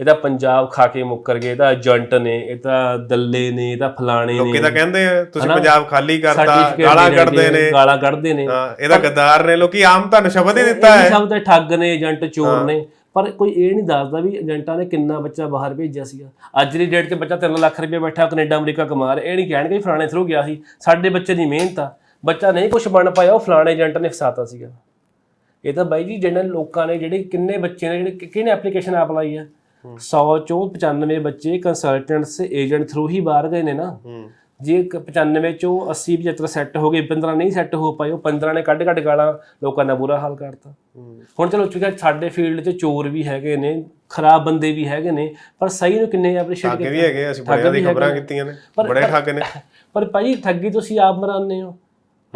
ਇਹ ਤਾਂ ਪੰਜਾਬ ਖਾ ਕੇ ਮੁੱਕਰ ਗਏ ਇਹ ਤਾਂ ਏਜੰਟ ਨੇ ਇਹ ਤਾਂ ਦੱਲੇ ਨੇ ਇਹ ਤਾਂ ਫਲਾਣੇ ਨੇ। ਲੋਕੀ ਤਾਂ ਕਹਿੰਦੇ ਆ ਤੁਸੀਂ? ਪੰਜਾਬ ਖਾਲੀ ਕਰਤਾ ਗਾਲਾਂ ਕੱਢਦੇ ਨੇ ਗਾਲਾਂ ਕੱਢਦੇ ਨੇ। ਹਾਂ ਇਹਦਾ ਗੱਦਾਰ ਨੇ ਲੋਕੀ ਆਮ ਤੁਹਾਨੂੰ ਸ਼ਬਦ ਹੀ ਦਿੱਤਾ ਇਹ ਹੈ ਸਭ ਦੇ ਠੱਗ ਨੇ ਏਜੰਟ ਚੋਰ ਨੇ। ਪਰ ਕੋਈ ਇਹ ਨਹੀਂ ਦੱਸਦਾ ਵੀ ਏਜੰਟਾਂ ਨੇ ਕਿੰਨਾ ਬੱਚਾ ਬਾਹਰ ਭੇਜਿਆ ਸੀਗਾ। ਅੱਜ ਦੀ ਡੇਟ ਤੇ ਬੱਚਾ 3 ਲੱਖ ਰੁਪਏ ਬੈਠਾ ਕੈਨੇਡਾ ਅਮਰੀਕਾ ਕਮਾ ਰਿਹਾ। ਇਹ ਨਹੀਂ ਕਹਿਣਗੇ ਫਲਾਣੇ ਥਰੂ ਗਿਆ ਸੀ। ਸਾਡੇ ਬੱਚੇ ਦੀ ਮਿਹਨਤ ਆ। ਬੱਚਾ ਨਹੀਂ ਕੁਝ ਬਣ ਪਾਇਆ ਉਹ ਫਲਾਣੇ ਏਜੰਟ ਨੇ ਫਸਾਤਾ ਸੀਗਾ। ਇਹ ਤਾਂ ਬਾਈ ਜੀ ਜਿਹੜੇ ਲੋਕਾਂ ਨੇ ਜਿਹੜੇ ਕਿੰਨੇ ਬੱਚੇ ਨੇ ਜਿਹੜੇ ਕਿਹਨੇ ਐਪਲੀਕੇਸ਼ਨ ਆਪ ਲਾਈ ਆ? 100 ਚੋਂ 95 ਬੱਚੇ ਕੰਸਲਟੈਂਟਸ ਏਜੰਟ ਥਰੂ ਹੀ ਬਾਹਰ ਗਏ ਨੇ ਨਾ। ਜੇ ਇੱਕ 95 ਚੋਂ 80 75 ਸੈੱਟ ਹੋ ਗਏ 15 ਨਹੀਂ ਸੈੱਟ ਹੋ ਪਾਏ ਉਹ 15 ਨੇ ਕੱਢ ਕੱਢ ਗਾਲਾਂ ਲੋਕਾਂ ਦਾ ਬੁਰਾ ਹਾਲ ਕਰਤਾ। ਹੁਣ ਚਲੋ ਚੁੱਕਿਆ ਸਾਡੇ ਫੀਲਡ 'ਚ ਚੋਰ ਵੀ ਹੈਗੇ ਨੇ ਖਰਾਬ ਬੰਦੇ ਵੀ ਹੈਗੇ ਨੇ ਪਰ ਸਹੀ ਨੂੰ ਕਿੰਨੇ ਐਪਰੀਸ਼ੀਏਟ ਵੀ ਹੈਗੇ ਅਸੀਂ ਬੜਿਆਂ ਦੀ ਖਬਰਾਂ ਕੀਤੀਆਂ ਨੇ ਬੜੇ ਠੱਗ ਨੇ। ਪਰ ਭਾਈ ਠੱਗੀ ਤੁਸੀਂ ਆਪ ਮਰਾਉਂਦੇ ਹੋ।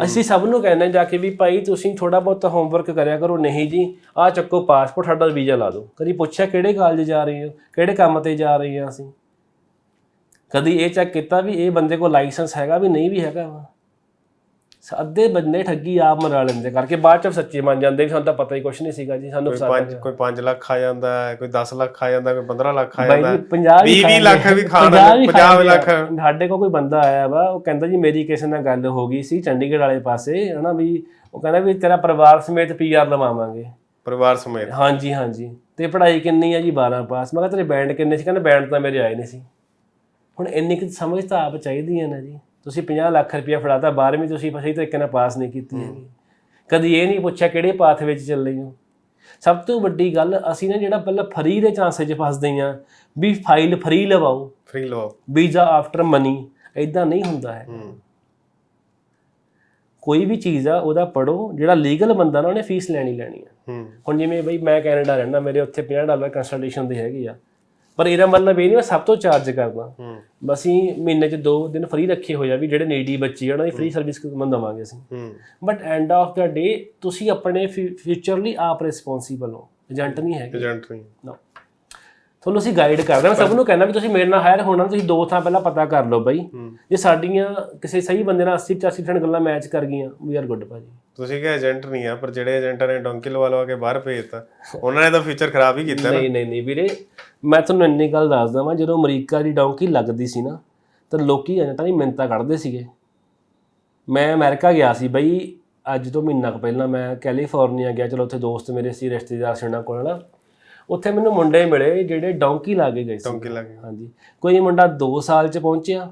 ਅਸੀਂ ਸਭ ਨੂੰ ਕਹਿੰਦੇ ਜਾ ਕੇ ਵੀ ਭਾਈ ਤੁਸੀਂ ਥੋੜਾ ਬਹੁਤ ਹੋਮਵਰਕ ਕਰਿਆ ਕਰੋ। ਨਹੀਂ ਜੀ, ਆਹ ਚੱਕੋ ਪਾਸਪੋਰਟ ਸਾਡਾ ਵੀਜ਼ਾ ਲਾ ਦਿਓ। ਕਦੀ ਪੁੱਛਿਆ ਕਿਹੜੇ ਕਾਲਜ ਜਾ ਰਹੇ ਹੋ, ਕਿਹੜੇ ਕੰਮ ਤੇ ਜਾ ਰਹੇ ਹਾਂ ਅਸੀਂ? ਕਦੀ ਇਹ ਚੈੱਕ ਕੀਤਾ ਵੀ ਇਹ ਬੰਦੇ ਕੋਲ ਲਾਇਸੈਂਸ ਹੈਗਾ ਵੀ ਨਹੀਂ ਵੀ ਹੈਗਾ ਵਾ? ਅੱਧੇ ਬੰਦੇ ਠੱਗੀ ਆਪ ਮਰਾ ਲੈਂਦੇ ਕਰਕੇ ਬਾਅਦ ਚ ਸੱਚੇ ਮੰਨ ਜਾਂਦੇ ਵੀ ਸਾਨੂੰ ਤਾਂ ਪਤਾ ਹੀ ਕੁਝ ਨਹੀਂ ਸੀਗਾ ਜੀ ਸਾਨੂੰ ਕੋਈ ਫਸਾਇਆ 5 ਕੋਈ 5 ਲੱਖ ਖਾ ਜਾਂਦਾ ਕੋਈ 10 ਲੱਖ ਖਾ ਜਾਂਦਾ ਕੋਈ 15 ਲੱਖ ਬਾਈ ਜਾਂਦਾ। ਜੀ 50 ਵੀ 20 20 ਲੱਖ ਵੀ ਖਾਣ 50 ਵੀ 50 ਖਾਂਦੇ ਲੱਖ। ਆ। ਸਾਡੇ ਕੋਲ ਕੋਈ ਬੰਦਾ ਆਇਆ ਵਾ ਉਹ ਕਹਿੰਦਾ ਜੀ ਮੇਰੀ ਕਿਸੇ ਨਾਲ ਗੱਲ ਹੋ ਗਈ ਸੀ ਚੰਡੀਗੜ੍ਹ ਵਾਲੇ ਪਾਸੇ ਹਨਾ ਵੀ ਉਹ ਕਹਿੰਦਾ ਵੀ ਤੇਰਾ ਪਰਿਵਾਰ ਸਮੇਤ ਪੀਆਰ ਲਵਾਵਾਂਗੇ। ਪਰਿਵਾਰ ਸਮੇਤ। ਹਾਂਜੀ ਹਾਂਜੀ। ਤੇ ਪੜ੍ਹਾਈ ਕਿੰਨੀ ਆ ਜੀ? 12 ਪਾਸ। ਮੈਂ ਕਿਹਾ ਤੇਰੇ ਬੈਂਡ ਕਿੰਨੇ ਸੀ? ਕਹਿੰਦਾ ਬੈਂਡ ਤਾਂ ਮੇਰੇ ਆਏ ਨਹੀਂ ਸੀ। ਹੁਣ ਇੰਨੀ ਕੁ ਸਮਝ ਤਾਂ ਆਪ ਚਾਹੀਦੀ ਹੈ ਨਾ ਜੀ। ਤੁਸੀਂ 50 ਲੱਖ ਰੁਪਇਆ ਫੜਾਤਾ 12ਵੀਂ ਤੁਸੀਂ ਸਹੀ ਤਰੀਕੇ ਨਾਲ ਪਾਸ ਨਹੀਂ ਕੀਤੀ ਹੈਗੀ। ਕਦੀ ਇਹ ਨਹੀਂ ਪੁੱਛਿਆ ਕਿਹੜੇ ਪਾਥ ਵਿੱਚ ਚੱਲ ਰਹੀ ਹੋ। ਸਭ ਤੋਂ ਵੱਡੀ ਗੱਲ ਅਸੀਂ ਨਾ ਜਿਹੜਾ ਪਹਿਲਾਂ ਫਰੀ ਦੇ ਚਾਂਸੇ 'ਚ ਫਸਦੇ ਹਾਂ ਵੀ ਫਾਈਲ ਫਰੀ ਲਵਾਓ। ਫ੍ਰੀ ਲੋ ਵੀਜ਼ਾ ਆਫਟਰ ਮਨੀ ਇਦਾਂ ਨਹੀਂ ਹੁੰਦਾ ਹੈ। ਕੋਈ ਵੀ ਚੀਜ਼ ਆ ਉਹਦਾ ਪੜੋ ਜਿਹੜਾ ਲੀਗਲ ਬੰਦਾ ਨਾ ਉਹਨੇ ਫੀਸ ਲੈਣੀ ਲੈਣੀ ਆ। ਹੂੰ। ਹੁਣ ਜਿਵੇਂ ਬਈ ਮੈਂ ਕੈਨੇਡਾ ਰਹਿਣਾ ਮੇਰੇ ਉੱਥੇ 50 ਡਾਲਰ ਕੰਸਲਟੇਸ਼ਨ ਦੀ ਹੈਗੀ ਆ। ਪਰ ਇਹਦਾ ਮਤਲਬ ਇਹ ਨਹੀਂ ਮੈਂ ਸਭ ਤੋਂ ਚਾਰਜ ਕਰਦਾ। ਹੂੰ। ਬਸ ਅਸੀਂ ਮਹੀਨੇ 'ਚ 2 ਦਿਨ ਫ੍ਰੀ ਰੱਖੇ ਹੋਏ ਆ ਵੀ ਜਿਹੜੇ ਨੀਡੀ ਬੱਚੇ ਉਹਨਾਂ ਦੀ ਫ੍ਰੀ ਸਰਵਿਸ ਕਿਵੇਂ ਦਵਾਂਗੇ ਅਸੀਂ। ਹੂੰ। But end of the day ਤੁਸੀਂ ਆਪਣੇ ਫਿਊਚਰ ਲਈ ਆਪ ਰਿਸਪੌਂਸੀਬਲ ਹੋ। ਏਜੰਟ ਨਹੀਂ ਹੈਗੇ। ਏਜੰਟ ਨਹੀਂ। No. ਤੁਹਾਨੂੰ ਅਸੀਂ ਗਾਈਡ ਕਰਦੇ ਹਾਂ ਸਭ ਨੂੰ ਕਹਿੰਦਾ ਵੀ ਤੁਸੀਂ ਮੇਰੇ ਨਾਲ ਹਾਇਰ ਹੋਣਾ ਤੁਸੀਂ ਦੋ ਥਾਂ ਪਹਿਲਾਂ ਪਤਾ ਕਰ ਲਓ ਬਾਈ। ਹੂੰ। ਜੇ ਸਾਡੀਆਂ ਕਿਸੇ ਸਹੀ ਬੰਦੇ ਨਾਲ 80 85% ਗੱਲਾਂ ਮੈਚ ਕਰ ਗਈਆਂ ਵੀ ਆਰ ਗੁੱਡ ਭਾਜੀ। ਤੁਸੀਂ ਕਿਹਾ ਏਜੰਟ ਨਹੀਂ ਆ ਪਰ ਜਿਹੜੇ ਏਜੰਟਾਂ ਨੇ ਡੋਂਕੀ ਲਵਾ ਲਵਾ ਕੇ ਬਾਹਰ ਭੇਜਤਾ ਉਹਨਾਂ ਨੇ ਤਾਂ ਫਿਊਚਰ ਖਰਾਬ ਹੀ ਕੀਤਾ ਨਾ। ਨਹੀਂ ਨਹੀਂ ਨਹੀਂ ਵੀਰੇ ਮੈਂ ਤੁਹਾਨੂੰ ਇੰਨੀ ਗੱਲ ਦੱਸਦਾ ਵਾਂ ਜਦੋਂ ਅਮਰੀਕਾ ਦੀ ਡੌਂਕੀ ਲੱਗਦੀ ਸੀ ਨਾ ਤਾਂ ਲੋਕੀ ਏਜੰਟਾਂ ਦੀ ਮਿੰਤਾ ਕੱਢਦੇ ਸੀਗੇ। ਮੈਂ ਅਮਰੀਕਾ ਗਿਆ ਸੀ ਬਈ ਅੱਜ ਤੋਂ ਮਹੀਨਾ ਕੁ ਪਹਿਲਾਂ ਮੈਂ ਕੈਲੀਫੋਰਨੀਆ ਗਿਆ ਚਲੋ ਉੱਥੇ ਦੋਸਤ ਮੇਰੇ ਸੀ ਰਿਸ਼ਤੇਦਾਰ ਸੀ ਉਹਨਾਂ ਕੋਲ ਨਾ। ਉੱਥੇ ਮੈਨੂੰ ਮੁੰਡੇ ਮਿਲੇ ਜਿਹੜੇ ਡੌਂਕੀ ਲਾ ਕੇ ਗਏ ਸੀ। ਡੋਂਕੀ ਲੱਗੇ ਹਾਂਜੀ। ਕੋਈ ਮੁੰਡਾ 2 ਸਾਲ ਚ ਪਹੁੰਚਿਆ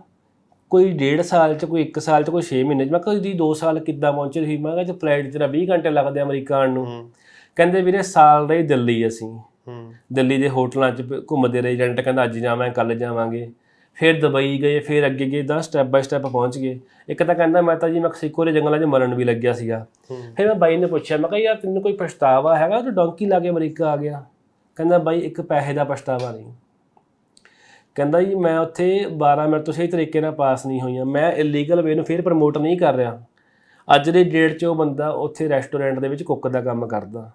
ਕੋਈ 1.5 ਸਾਲ ਚ ਕੋਈ 1 ਸਾਲ ਚ ਕੋਈ 6 ਮਹੀਨੇ ਚ ਮੈਂ ਕਿਹਾ ਜੀ 2 ਸਾਲ ਕਿੱਦਾਂ ਪਹੁੰਚੇ ਤੁਸੀਂ? ਮੈਂ ਕਿਹਾ ਜੇ ਫਲਾਈਟ ਤੇਰਾ 20 ਘੰਟੇ ਲੱਗਦੇ ਅਮਰੀਕਾ ਆਉਣ ਨੂੰ। ਕਹਿੰਦੇ ਵੀਰੇ ਸਾਲ ਰਹੇ ਦਿੱਲੀ ਅਸੀਂ। ਦਿੱਲੀ ਦੇ ਹੋਟਲਾਂ 'ਚ ਘੁੰਮਦੇ ਰਹੇ ਏਜੰਟ ਕਹਿੰਦਾ ਅੱਜ ਜਾਵਾਂ ਕੱਲ ਜਾਵਾਂਗੇ। ਫਿਰ ਦੁਬਈ ਗਏ ਫਿਰ ਅੱਗੇ ਗਏ ਦਾ ਸਟੈਪ ਬਾਈ ਸਟੈਪ ਪਹੁੰਚ ਗਏ। ਇੱਕ ਤਾਂ ਕਹਿੰਦਾ ਮੈਂ ਤਾਂ ਜੀ ਮੈਕਸੀਕੋ ਦੇ ਜੰਗਲਾਂ 'ਚ ਮਰਨ ਵੀ ਲੱਗਿਆ ਸੀਗਾ। ਫਿਰ ਮੈਂ ਬਾਈ ਨੇ ਪੁੱਛਿਆ ਮੈਂ ਕਿਹਾ ਯਾਰ ਤੈਨੂੰ ਕੋਈ ਪਛਤਾਵਾ ਹੈਗਾ? ਤੂੰ ਡੌਂਕੀ ਲਾ ਕੇ ਅਮਰੀਕਾ ਆ ਗਿਆ। ਕਹਿੰਦਾ ਬਾਈ ਇੱਕ ਪੈਸੇ ਦਾ ਪਛਤਾਵਾ ਨਹੀਂ। ਕਹਿੰਦਾ ਜੀ ਮੈਂ ਉੱਥੇ 12 ਮਿੰਟ ਤੋਂ ਸਹੀ ਤਰੀਕੇ ਨਾਲ ਪਾਸ ਨਹੀਂ ਹੋਈਆਂ। ਮੈਂ ਇਲੀਗਲ ਵੇ ਨੂੰ ਫਿਰ ਪ੍ਰਮੋਟ ਨਹੀਂ ਕਰ ਰਿਹਾ। ਅੱਜ ਦੇ ਡੇਟ 'ਚ ਉਹ ਬੰਦਾ ਉੱਥੇ ਰੈਸਟੋਰੈਂਟ ਦੇ ਵਿੱਚ ਕੁੱਕ ਦਾ ਕੰਮ ਕਰਦਾ।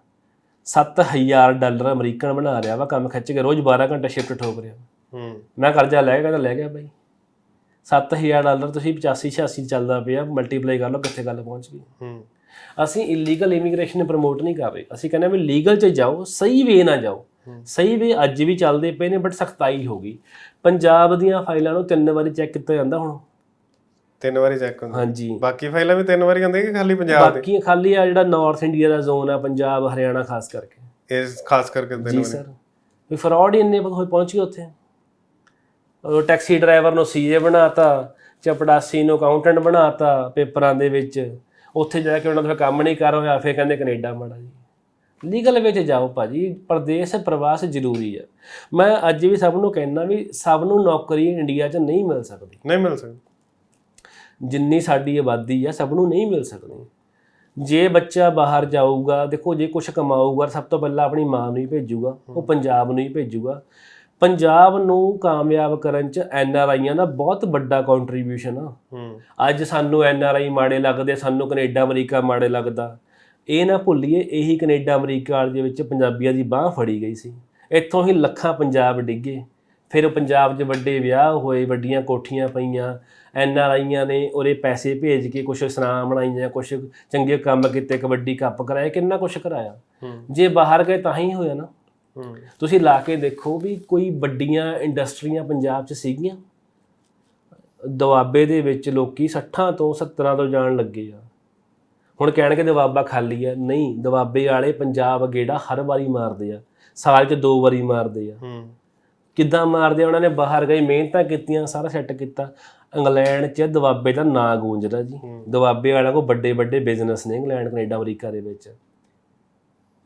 7000 ਡਾਲਰ ਅਮਰੀਕਨ ਬਣਾ ਰਿਹਾ ਵਾ ਕੰਮ ਖਿੱਚ ਕੇ ਰੋਜ਼ 12 ਘੰਟੇ ਸ਼ਿਫਟ ਠੋਕ ਰਿਹਾ। ਹੂੰ। ਮੈਂ ਕਰਜ਼ਾ ਲੈ ਗਿਆ ਕਹਿੰਦਾ ਲੈ ਗਿਆ ਬਾਈ। 7000 ਡਾਲਰ ਤੁਸੀਂ 85 86 ਚੱਲਦਾ ਪਿਆ ਮਲਟੀਪਲਾਈ ਕਰ ਲਓ ਕਿੱਥੇ ਗੱਲ ਪਹੁੰਚ ਗਈ। ਹੂੰ। ਅਸੀਂ ਇਲੀਗਲ ਇਮੀਗ੍ਰੇਸ਼ਨ ਪ੍ਰਮੋਟ ਨਹੀਂ ਕਰ ਰਹੇ। ਅਸੀਂ ਕਹਿੰਦੇ ਵੀ ਲੀਗਲ 'ਚ ਜਾਓ ਸਹੀ ਵੇ ਨਾ ਜਾਓ। ਸਹੀ ਵੇ ਅੱਜ ਵੀ ਚੱਲਦੇ ਪਏ ਨੇ ਬਟ ਸਖਤਾਈ ਹੋ ਗਈ। ਪੰਜਾਬ ਦੀਆਂ ਫਾਈਲਾਂ ਨੂੰ ਤਿੰਨ ਵਾਰੀ ਚੈੱਕ ਕੀਤਾ ਜਾਂਦਾ ਹੁਣ। ਤਿੰਨ ਵਾਰੀ ਚੈੱਕ ਹੁੰਦਾ। ਹਾਂਜੀ। ਬਾਕੀ ਫਾਈਲਾਂ ਵੀ ਤਿੰਨ ਵਾਰੀ ਹੁੰਦੀਆਂ ਕਿ ਖਾਲੀ ਪੰਜਾਬ ਦੇ? ਬਾਕੀ ਖਾਲੀ ਆ ਜਿਹੜਾ ਨਾਰਥ ਇੰਡੀਆ ਦਾ ਜ਼ੋਨ ਆ ਪੰਜਾਬ ਹਰਿਆਣਾ ਖਾਸ ਕਰਕੇ। ਇਹ ਖਾਸ ਕਰਕੇ ਤਿੰਨ ਜੀ ਵਾਰੀ। ਸਰ ਵੀ ਫਰਾਡ ਹੀ ਇੰਨੇ ਹੋਏ ਪਹੁੰਚ ਗਏ ਉੱਥੇ। ਉਹ ਟੈਕਸੀ ਡਰਾਈਵਰ ਨੂੰ ਸੀਏ ਬਣਾਤਾ ਚਪੜਾਸੀ ਨੂੰ ਅਕਾਊਂਟੈਂਟ ਬਣਾਤਾ ਪੇਪਰਾਂ ਦੇ ਵਿੱਚ। ਉੱਥੇ ਜਾ ਕੇ ਉਹਨਾਂ ਦਾ ਕੰਮ ਨਹੀਂ ਕਰ ਹੋਇਆ ਫਿਰ ਕਹਿੰਦੇ ਕੈਨੇਡਾ ਮਾੜਾ ਜੀ। ਲੀਗਲ ਵਿੱਚ ਜਾਓ ਭਾਜੀ ਪ੍ਰਦੇਸ਼ ਪ੍ਰਵਾਸ ਜ਼ਰੂਰੀ ਆ। ਮੈਂ ਅੱਜ ਵੀ ਸਭ ਨੂੰ ਕਹਿਣਾ ਵੀ ਸਭ ਨੂੰ ਨੌਕਰੀ ਇੰਡੀਆ 'ਚ ਨਹੀਂ ਮਿਲ ਸਕਦੀ। ਨਹੀਂ ਮਿਲ ਸਕਦੀ। ਜਿੰਨੀ ਸਾਡੀ ਆਬਾਦੀ ਆ ਸਭ ਨੂੰ ਨਹੀਂ ਮਿਲ ਸਕਦੀ। ਜੇ ਬੱਚਾ ਬਾਹਰ ਜਾਊਗਾ ਦੇਖੋ ਜੇ ਕੁਝ ਕਮਾਊਗਾ ਸਭ ਤੋਂ ਪਹਿਲਾਂ ਆਪਣੀ ਮਾਂ ਨੂੰ ਹੀ ਭੇਜੂਗਾ ਉਹ ਪੰਜਾਬ ਨੂੰ ਹੀ ਭੇਜੂਗਾ। ਪੰਜਾਬ ਨੂੰ ਕਾਮਯਾਬ ਕਰਨ ਚ ਐਨ ਆਰ ਆਈਆਂ ਦਾ ਬਹੁਤ ਵੱਡਾ ਕੰਟਰੀਬਿਊਸ਼ਨ ਆ। ਹੂੰ। ਅੱਜ ਸਾਨੂੰ ਐਨ ਆਰ ਆਈ ਮਾੜੇ ਲੱਗਦੇ ਸਾਨੂੰ ਕੈਨੇਡਾ ਅਮਰੀਕਾ ਮਾੜੇ ਲੱਗਦਾ। ਇਹ ਨਾ ਭੁੱਲੀਏ ਇਹੀ ਕੈਨੇਡਾ ਅਮਰੀਕਾ ਦੇ ਵਿੱਚ ਪੰਜਾਬੀਆਂ ਦੀ ਬਾਹ ਫੜੀ ਗਈ ਸੀ। ਇੱਥੋਂ ਹੀ ਲੱਖਾਂ ਪੰਜਾਬ ਡਿੱਗੇ। ਫਿਰ ਪੰਜਾਬ 'ਚ ਵੱਡੇ ਵਿਆਹ ਹੋਏ ਵੱਡੀਆਂ ਕੋਠੀਆਂ ਪਈਆਂ ਐਨ ਆਰ ਆਈਆਂ ਨੇ ਉਹਦੇ ਪੈਸੇ ਭੇਜ ਕੇ ਕੁਝ ਸਨਾਮ ਬਣਾਈਆਂ ਕੁਝ ਚੰਗੇ ਕੰਮ ਕੀਤੇ ਕਬੱਡੀ ਕੱਪ ਕਰਾਏ ਕਿੰਨਾ ਕੁਝ ਕਰਾਇਆ। ਜੇ ਬਾਹਰ ਗਏ ਤਾਂ ਹੀ ਹੋਇਆ ਨਾ। ਤੁਸੀਂ ਲਾ ਕੇ ਦੇਖੋ ਵੀ ਕੋਈ ਵੱਡੀਆਂ ਇੰਡਸਟਰੀਆਂ ਪੰਜਾਬ 'ਚ ਸੀਗੀਆਂ। ਦੁਆਬੇ ਦੇ ਵਿੱਚ ਲੋਕੀ 60 ਤੋਂ 70 ਤੋਂ ਜਾਣ ਲੱਗੇ ਆ। ਹੁਣ ਕਹਿਣਗੇ ਦੁਆਬਾ ਖਾਲੀ ਆ। ਨਹੀਂ ਦੁਆਬੇ ਵਾਲੇ ਪੰਜਾਬ ਗੇੜਾ ਹਰ ਵਾਰੀ ਮਾਰਦੇ ਆ। ਸਾਲ 'ਚ ਦੋ ਵਾਰੀ ਮਾਰਦੇ ਆ। ਹੂੰ। ਕਿੱਦਾਂ ਮਾਰਦੇ ਆ? ਉਹਨਾਂ ਨੇ ਬਾਹਰ ਗਏ ਮਿਹਨਤਾਂ ਕੀਤੀਆਂ ਸਾਰਾ ਸੈੱਟ ਕੀਤਾ। ਇੰਗਲੈਂਡ 'ਚ ਦੁਆਬੇ ਦਾ ਨਾਂ ਗੂੰਜਦਾ ਜੀ। ਹੂੰ। ਦੁਆਬੇ ਵਾਲਿਆਂ ਕੋਲ ਵੱਡੇ ਵੱਡੇ ਬਿਜ਼ਨਸ ਨੇ ਇੰਗਲੈਂਡ ਕੈਨੇਡਾ ਅਮਰੀਕਾ ਦੇ ਵਿੱਚ।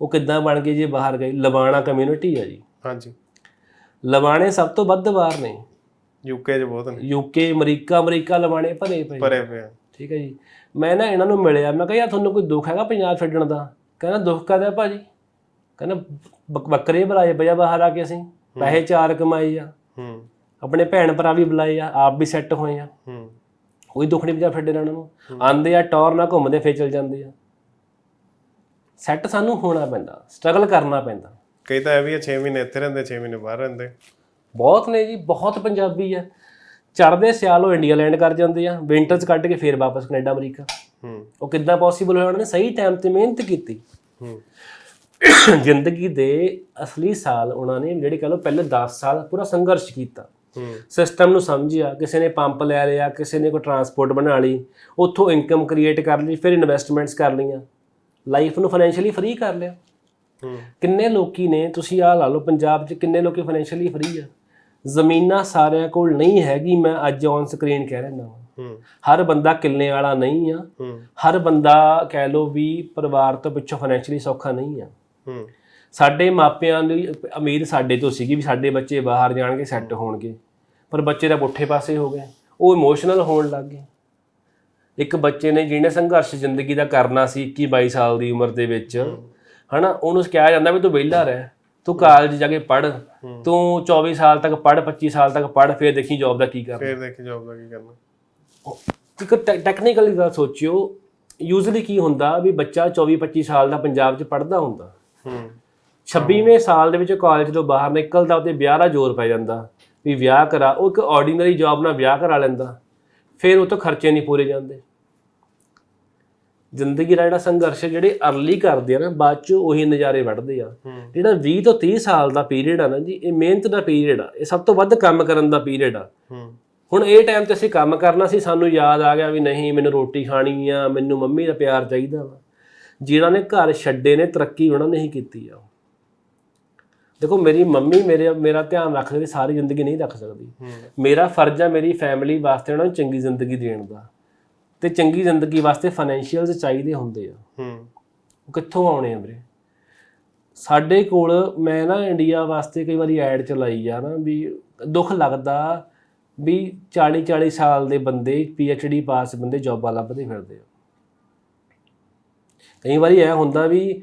ਉਹ ਕਿੱਦਾਂ ਬਣ ਗਏ ਜੇ ਬਾਹਰ ਗਏ? ਲਵਾਣਾ ਕਮਿਊਨਿਟੀ ਆ ਜੀ। ਹਾਂਜੀ। ਲਵਾਣੇ ਸਭ ਤੋਂ ਵੱਧ ਬਾਹਰ ਨੇ। ਯੂਕੇ 'ਚ ਬਹੁਤ ਨੇ। ਯੂਕੇ ਅਮਰੀਕਾ ਅਮਰੀਕਾ ਲਵਾਣੇ ਭਰੇ ਪਏ ਭਰੇ ਪਏ। ਠੀਕ ਹੈ ਜੀ। ਮੈਂ ਨਾ ਇਹਨਾਂ ਨੂੰ ਮਿਲਿਆ ਮੈਂ ਕਿਹਾ ਯਾਰ ਤੁਹਾਨੂੰ ਕੋਈ ਦੁੱਖ ਹੈਗਾ ਪੰਜਾਬ ਛੱਡਣ ਦਾ? ਕਹਿੰਦਾ ਦੁੱਖ ਕਾਹਦਾ ਭਾਜੀ? ਕਹਿੰਦਾ ਬੱਕ- ਬੱਕਰੇ ਬੁਲਾਏ ਬਜਾ ਬਾਹਰ ਆ ਕੇ ਅਸੀਂ। ਪੈਸੇ ਚਾਰ ਕਮਾਏ ਆ। ਹੂੰ। ਆਪਣੇ ਭੈਣ ਭਰਾ ਵੀ ਬੁਲਾਏ ਆ ਆਪ ਵੀ ਸੈੱਟ ਹੋਏ ਆ। ਹੂੰ। ਕੋਈ ਦੁੱਖ ਨਹੀਂ ਪੰਜਾਬ ਛੱਡੇ ਇਹਨਾਂ ਨੂੰ ਆਂਦੇ ਆ ਟੌਰ ਨਾਲ ਘੁੰਮਦੇ ਫੇਰ ਚਲ ਜਾਂਦੇ ਆ। ਸੈੱਟ ਸਾਨੂੰ ਹੋਣਾ ਪੈਂਦਾ ਸਟਰਗਲ ਕਰਨਾ ਪੈਂਦਾ। ਕਈ ਤਾਂ ਇਹ ਵੀ 6 ਮਹੀਨੇ ਇੱਥੇ ਰਹਿੰਦੇ 6 ਮਹੀਨੇ ਬਾਹਰ ਰਹਿੰਦੇ। ਬਹੁਤ ਨੇ ਜੀ ਬਹੁਤ ਪੰਜਾਬੀ ਆ। ਚੜ੍ਹਦੇ ਸਿਆਲ ਉਹ ਇੰਡੀਆ ਲੈਂਡ ਕਰ ਜਾਂਦੇ ਆ ਵਿੰਟਰਸ ਕੱਢ ਕੇ ਫੇਰ ਵਾਪਸ ਕੈਨੇਡਾ ਅਮਰੀਕਾ। ਹੂੰ। ਉਹ ਕਿੱਦਾਂ ਪੋਸੀਬਲ ਹੋਇਆ ਉਹਨਾਂ ਨੇ ਸਹੀ ਟਾਈਮ ਤੇ ਮਿਹਨਤ ਕੀਤੀ। ਹੂੰ। ਜ਼ਿੰਦਗੀ ਦੇ ਅਸਲੀ ਸਾਲ ਉਹਨਾਂ ਨੇ ਜਿਹੜੇ ਕਹ ਲਓ ਪਹਿਲੇ 10 ਸਾਲ ਪੂਰਾ ਸੰਘਰਸ਼ ਕੀਤਾ। ਹੂੰ। ਸਿਸਟਮ ਨੂੰ ਸਮਝਿਆ ਕਿਸੇ ਨੇ ਪੰਪ ਲੈ ਲਿਆ ਕਿਸੇ ਨੇ ਕੋਈ ਟਰਾਂਸਪੋਰਟ ਬਣਾ ਲਈ ਉੱਥੋਂ ਇਨਕਮ ਕ੍ਰੀਏਟ ਕਰ ਲਈ ਫਿਰ ਇਨਵੈਸਟਮੈਂਟਸ ਕਰ ਲਈਆਂ। ਲਾਈਫ ਨੂੰ ਫਾਈਨੈਂਸ਼ੀਅਲੀ ਫ੍ਰੀ ਕਰ ਲਿਆ। ਹੂੰ। ਕਿੰਨੇ ਲੋਕੀ ਨੇ ਤੁਸੀਂ ਆਹ ਲਾ ਲਓ ਪੰਜਾਬ 'ਚ ਕਿੰਨੇ ਲੋਕੀ ਫਾਈਨੈਂਸ਼ੀਅਲੀ ਫ੍ਰੀ ਆ? ਜ਼ਮੀਨਾਂ ਸਾਰਿਆਂ ਕੋਲ ਨਹੀਂ ਹੈਗੀ ਮੈਂ ਅੱਜ ਔਨ ਸਕਰੀਨ ਕਹਿ ਰਿਹਾ ਹਾਂ। ਹਰ ਬੰਦਾ ਕਿੱਲੇ ਵਾਲਾ ਨਹੀਂ ਆ। ਹਰ ਬੰਦਾ ਕਹਿ ਲਓ ਵੀ ਪਰਿਵਾਰ ਤੋਂ ਪਿੱਛੋਂ ਫਾਈਨੈਂਸ਼ੀਅਲੀ ਸੌਖਾ ਨਹੀਂ ਆ। ਸਾਡੇ ਮਾਪਿਆਂ ਦੀ ਉਮੀਦ ਸਾਡੇ ਤੋਂ ਸੀਗੀ ਵੀ ਸਾਡੇ ਬੱਚੇ ਬਾਹਰ ਜਾਣਗੇ ਸੈੱਟ ਹੋਣਗੇ। ਪਰ ਬੱਚੇ ਤਾਂ ਪੁੱਠੇ ਪਾਸੇ ਹੋ ਗਏ। ਉਹ ਇਮੋਸ਼ਨਲ ਹੋਣ ਲੱਗ ਗਏ। ਇੱਕ ਬੱਚੇ ਨੇ ਜਿਹਨੇ ਸੰਘਰਸ਼ ਜ਼ਿੰਦਗੀ ਦਾ ਕਰਨਾ ਸੀ 21 22 ਸਾਲ ਦੀ ਉਮਰ ਦੇ ਵਿੱਚ ਹਨਾ ਉਹਨੂੰ ਕਿਹਾ ਜਾਂਦਾ ਵੀ ਤੂੰ ਵਿਹਲਾ ਰਹਿ। ਤੂੰ ਕਾਲਜ ਜਾ ਕੇ ਪੜ੍ਹ ਤੂੰ 24 ਸਾਲ ਤੱਕ ਪੜ੍ਹ 25 ਸਾਲ ਤੱਕ ਪੜ੍ਹ ਫਿਰ ਦੇਖੀ ਜੌਬ ਦਾ ਕੀ ਕਰਨਾ। ਫੇਰ ਦੇਖੀ ਜੌਬ ਦਾ ਕੀ ਕਰਨਾ। ਇੱਕ ਟੈਕਨੀਕਲੀ ਗੱਲ ਸੋਚਿਓ ਯੂਜ਼ਲੀ ਕੀ ਹੁੰਦਾ ਵੀ ਬੱਚਾ 24 25 ਸਾਲ ਦਾ ਪੰਜਾਬ 'ਚ ਪੜ੍ਹਦਾ ਹੁੰਦਾ। ਹੂੰ। 26ਵੇਂ ਸਾਲ ਦੇ ਵਿੱਚ ਕਾਲਜ ਤੋਂ ਬਾਹਰ ਨਿਕਲਦਾ ਉਹਦੇ ਵਿਆਹ ਦਾ ਜ਼ੋਰ ਪੈ ਜਾਂਦਾ। ਵੀ ਵਿਆਹ ਕਰਾ ਉਹ ਇੱਕ ਆਰਡੀਨਰੀ ਜੌਬ ਨਾਲ ਵਿਆਹ ਕਰਾ ਲੈਂਦਾ। ਫਿਰ ਉਹ ਤੋਂ ਖਰਚੇ ਨਹੀਂ ਪੂਰੇ ਜਾਂਦੇ। ਜ਼ਿੰਦਗੀ ਦਾ ਜਿਹੜਾ ਸੰਘਰਸ਼ ਜਿਹੜੇ ਅਰਲੀ ਕਰਦੇ ਆ ਨਾ ਬਾਅਦ ਚ ਉਹੀ ਨਜ਼ਾਰੇ ਵੱਢਦੇ ਆ। ਜਿਹੜਾ 20 ਤੋਂ 30 ਸਾਲ ਦਾ ਪੀਰੀਅਡ ਆ ਨਾ ਜੀ ਇਹ ਮਿਹਨਤ ਦਾ ਪੀਰੀਅਡ ਆ। ਇਹ ਸਭ ਤੋਂ ਵੱਧ ਕੰਮ ਕਰਨ ਦਾ ਪੀਰੀਅਡ ਆ। ਹੁਣ ਇਹ ਟਾਈਮ ਤੇ ਅਸੀਂ ਕੰਮ ਕਰਨਾ ਸੀ ਸਾਨੂੰ ਯਾਦ ਆ ਗਿਆ ਵੀ ਨਹੀਂ ਮੈਨੂੰ ਰੋਟੀ ਖਾਣੀ ਆ ਮੈਨੂੰ ਮੰਮੀ ਦਾ ਪਿਆਰ ਚਾਹੀਦਾ ਵਾ। ਜਿਨ੍ਹਾਂ ਨੇ ਘਰ ਛੱਡੇ ਨੇ ਤਰੱਕੀ ਉਹਨਾਂ ਨੇ ਹੀ ਕੀਤੀ ਆ। ਦੇਖੋ ਮੇਰੀ ਮੰਮੀ ਮੇਰੇ ਮੇਰਾ ਧਿਆਨ ਰੱਖ ਸਕਦੀ ਸਾਰੀ ਜ਼ਿੰਦਗੀ ਨਹੀਂ ਰੱਖ ਸਕਦੀ। ਮੇਰਾ ਫਰਜ਼ ਆ ਮੇਰੀ ਫੈਮਿਲੀ ਵਾਸਤੇ ਉਹਨਾਂ ਨੂੰ ਚੰਗੀ ਜ਼ਿੰਦਗੀ ਦੇਣ ਦਾ। ਤੇ ਚੰਗੀ ਜ਼ਿੰਦਗੀ ਵਾਸਤੇ ਫਾਈਨੈਂਸ਼ੀਅਲਸ ਚਾਹੀਦੇ ਹੁੰਦੇ ਆ। ਹੂੰ। ਉਹ ਕਿੱਥੋਂ ਆਉਣੇ ਆ ਵੀਰੇ? ਸਾਡੇ ਕੋਲ ਮੈਂ ਨਾ ਇੰਡੀਆ ਵਾਸਤੇ ਕਈ ਵਾਰੀ ਐਡ ਚਲਾਈ ਆ ਨਾ ਵੀ ਦੁੱਖ ਲੱਗਦਾ ਵੀ 40 40 ਸਾਲ ਦੇ ਬੰਦੇ ਡੀ ਪਾਸ ਬੰਦੇ ਜੌਬਾਂ ਲੱਭਦੇ ਫਿਰਦੇ ਆ। ਕਈ ਵਾਰੀ ਇਹ ਹੁੰਦਾ ਵੀ